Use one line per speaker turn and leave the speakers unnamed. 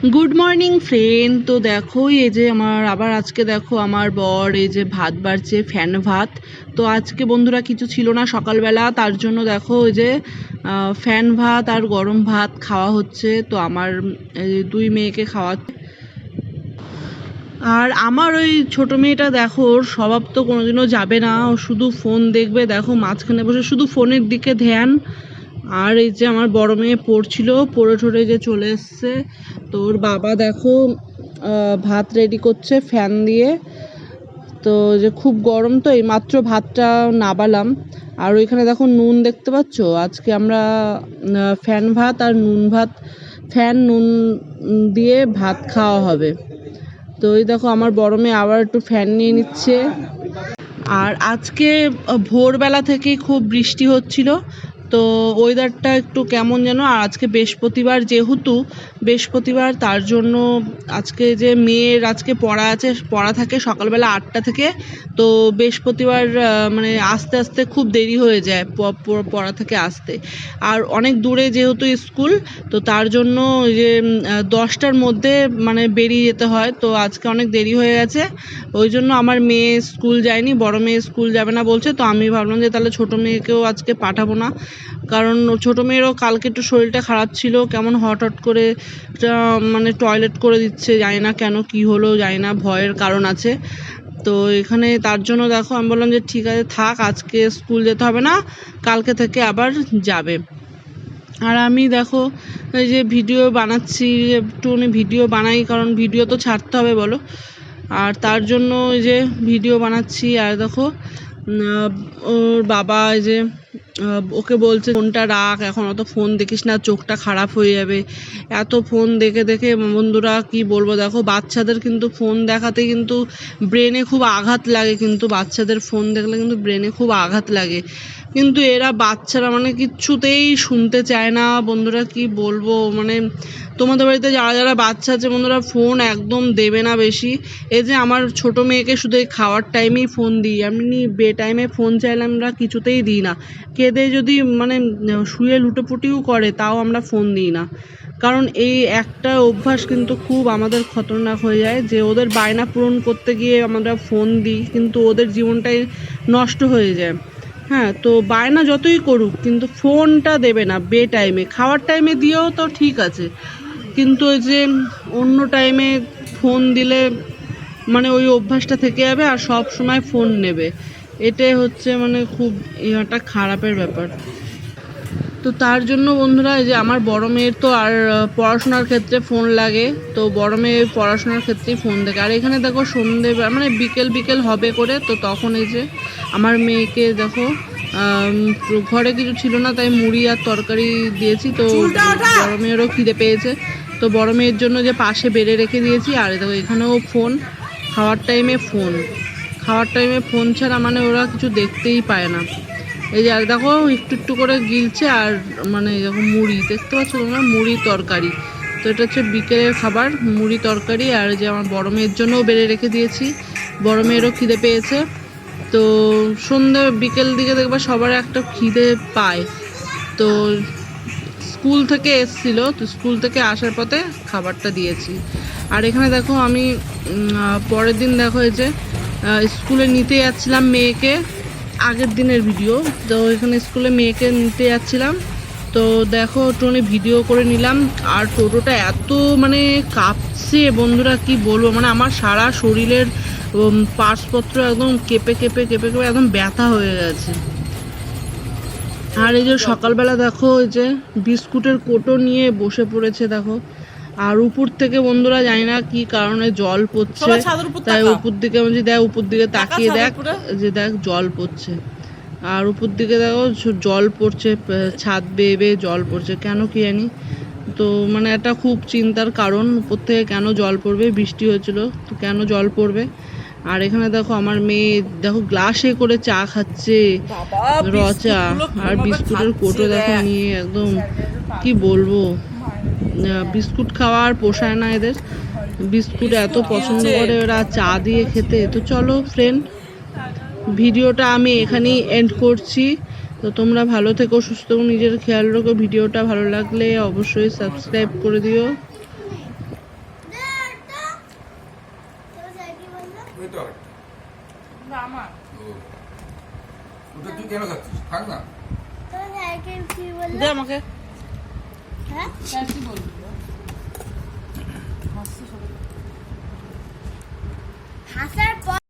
Good morning friend তো দেখো, এই যে আমার, আবার আজকে দেখো আমার বর, এই যে ভাত বাড়ছে ফ্যান ভাত। তো আজকে বন্ধুরা কিছু ছিল না সকালবেলা, তার জন্য দেখো ওই যে ফ্যান ভাত আর গরম ভাত খাওয়া হচ্ছে। তো আমার, এই দুই মেয়েকে খাওয়া আর আমার ওই ছোট মেয়েটা দেখো, ওর স্বভাব তো কোনোদিনও যাবে না। ও শুধু ফোন দেখবে, দেখো মাঝখানে বসে শুধু ফোনের দিকে ধ্যান। আর এই যে আমার বড় মেয়ে পড়ছিল, পড়ে ঠরে যে চলে এসছে। তো ওর বাবা দেখো ভাত রেডি করছে ফ্যান দিয়ে। তো যে খুব গরম তো, এই মাত্র ভাতটা নাবালাম। আর ওইখানে দেখো নুন দেখতে পাচ্ছ? আজকে আমরা ফ্যান ভাত আর নুন ভাত। ফ্যান নুন দিয়ে ভাত খাওয়া হবে। তো এই দেখো আমার বড় মেয়ে আবার একটু ফ্যান নিয়ে নিচ্ছে। আর আজকে ভোরবেলা থেকেই খুব বৃষ্টি হচ্ছিল। তো ওয়েদারটা একটু কেমন যেন, আর আজকে বৃহস্পতিবার যেহেতু, বৃহস্পতিবার তার জন্য আজকে যে মেয়ের আজকে পড়া আছে, পড়া থাকে সকালবেলা আটটা থেকে, তো বৃহস্পতিবার মানে আস্তে আস্তে খুব দেরি হয়ে যায় পড়া থেকে আসতে। আর অনেক দূরে যেহেতু স্কুল, তো তার জন্য যে দশটার মধ্যে মানে বেরিয়ে যেতে হয়, তো আজকে অনেক দেরি হয়ে গেছে। ওই জন্য আমার মেয়ে স্কুল যায়নি, বড় মেয়ে স্কুল যাবে না বলছে, তো আমি ভাবলাম যে তাহলে ছোট মেয়েকেও আজকে পাঠাবো না। কারণ ছোট মেয়েরও কালকে একটু শরীরটা খারাপ ছিল, কেমন হট হট করে মানে টয়লেট করে দিচ্ছে, জানি না কেন কি হলো, জানি না, ভয়ের কারণ আছে। তো এখানে তার জন্য দেখো, আমি বললাম যে ঠিক আছে, থাক, আজকে স্কুল যেতে হবে না, কালকে থেকে আবার যাবে। আর আমি দেখো, এই যে ভিডিও বানাচ্ছি, একটুখানি ভিডিও বানাই, কারণ ভিডিও তো ছাড়তে হবে, বলো। আর তার জন্য এই যে ভিডিও বানাচ্ছি, আর দেখো ওর বাবা এই যে ওকে বলছে, ফোনটা রাখ, এখন অত ফোন দেখিস না, চোখটা খারাপ হয়ে যাবে। এত ফোন দেখে দেখে বন্ধুরা কি বলব, দেখো বাচ্চাদের কিন্তু ফোন দেখাতে কিন্তু ব্রেনে খুব আঘাত লাগে, কিন্তু বাচ্চাদের ফোন দেখলে কিন্তু ব্রেনে খুব আঘাত লাগে। কিন্তু এরা বাচ্চারা মানে কিচ্ছুতেই শুনতে চায় না, বন্ধুরা কি বলব মানে তোমাদের বাড়িতে যারা যারা বাচ্চা আছে বন্ধুরা ফোন একদম দেবে না বেশি। এই যে আমার ছোট মেয়েকে শুধু এই খাওয়ার টাইমেই ফোন দিই, এমনি বে টাইমে ফোন চাইলে আমরা কিছুতেই দিই না। কেঁদে যদি মানে শুয়ে লুটোপুটিও করে, তাও আমরা ফোন দিই না। কারণ এই একটা অভ্যাস কিন্তু খুব আমাদের খতরনাক হয়ে যায়, যে ওদের বায়না পূরণ করতে গিয়ে আমরা ফোন দিই, কিন্তু ওদের জীবনটাই নষ্ট হয়ে যায়। হ্যাঁ তো বায়না যতই করুক, কিন্তু ফোনটা দেবে না, বে টাইমে। খাওয়ার টাইমে দিয়েও তো ঠিক আছে, কিন্তু ওই যে অন্য টাইমে ফোন দিলে মানে ওই অভ্যাসটা থেকে যাবে আর সব সময় ফোন নেবে। এটাই হচ্ছে মানে খুব একটা খারাপের ব্যাপার। তো তার জন্য বন্ধুরা এই যে আমার বড় মেয়ের তো আর পড়াশোনার ক্ষেত্রে ফোন লাগে তো বড় মেয়ে পড়াশোনার ক্ষেত্রেই ফোন দেখে। আর এখানে দেখো সন্ধে মানে বিকেল বিকেল হবে করে তো তখন এই যে আমার মেয়েকে দেখো ঘরে কিছু ছিল না তাই মুড়ি আর তরকারি দিয়েছি তো বড় মেয়েরও খিদে পেয়েছে। তো বড় মেয়ের জন্য যে পাশে বেড়ে রেখে দিয়েছি আর দেখো এখানেও ফোন খাওয়ার টাইমে ফোন খাওয়ার টাইমে ফোন ছাড়া মানে ওরা কিছু দেখতেই পায় না। এই যে আর দেখো, একটু একটু করে গিলছে আর মানে দেখো মুড়ি, দেখতে পাচ্ছ তোমরা? মুড়ি তরকারি। তো এটা হচ্ছে বিকেলের খাবার, মুড়ি তরকারি আর যে আমার বড় মেয়ের জন্যও বেড়ে রেখে দিয়েছি। বড় মেয়েরও খিদে পেয়েছে। তো সন্ধ্যে বিকেল দিকে দেখবা সবার একটা খিদে পায়। তো স্কুল থেকে এসছিল, তো স্কুল থেকে আসার পথে খাবারটা দিয়েছি। আর এখানে দেখো আমি পরের দিন দেখো এই যে স্কুলে নিতে যাচ্ছিলাম মেয়েকে, আগের দিনের ভিডিও তো এখানে স্কুলে মেয়েকে নিতে যাচ্ছিলাম। তো দেখো একটুখানি ভিডিও করে নিলাম। আর টোটোটা এত মানে কাঁপছে, বন্ধুরা কি বলব? মানে আমার সারা শরীরের পার্সপত্র একদম কেঁপে কেঁপে কেঁপে কেঁপে একদম ব্যথা হয়ে গেছে। আর এই যে সকালবেলা দেখো ওই যে বিস্কুটের কোটো নিয়ে বসে পড়েছে, দেখো। আর উপর থেকে বন্ধুরা জানি না কি কারণে জল পড়ছে। তাই উপর দিকে বলছি দেখ উপর দিকে তাকিয়ে দেখ যে দেখ জল পড়ছে। আর উপর দিকে দেখো জল পড়ছে ছাদ বেয়ে বেয়ে জল পড়ছে। কেন কি জানি? তো মানে একটা খুব চিন্তার কারণ উপর থেকে কেন জল পড়বে? বৃষ্টি হয়েছিল তো কেন জল পড়বে? আর এখানে দেখো আমার মেয়ে দেখো গ্লাসে করে চা খাচ্ছে। রচা আর বিস্কুটের কোটো দেখো। নিয়ে একদম কি বলব? বিস্কুট খাওয়ার পোষায় না এদের। বিস্কুট এত পছন্দ করে ওরা চা দিয়ে খেতে। তো চলো ফ্রেন্ড ভিডিওটা আমি এখানেই এন্ড করছি। তো তোমরা ভালো থেকো সুস্থ নিজের খেয়াল রেখো। ভিডিওটা ভালো লাগলে অবশ্যই সাবস্ক্রাইব করে দিও। দে আমাকে।
হ্যাঁ?
হাসার পর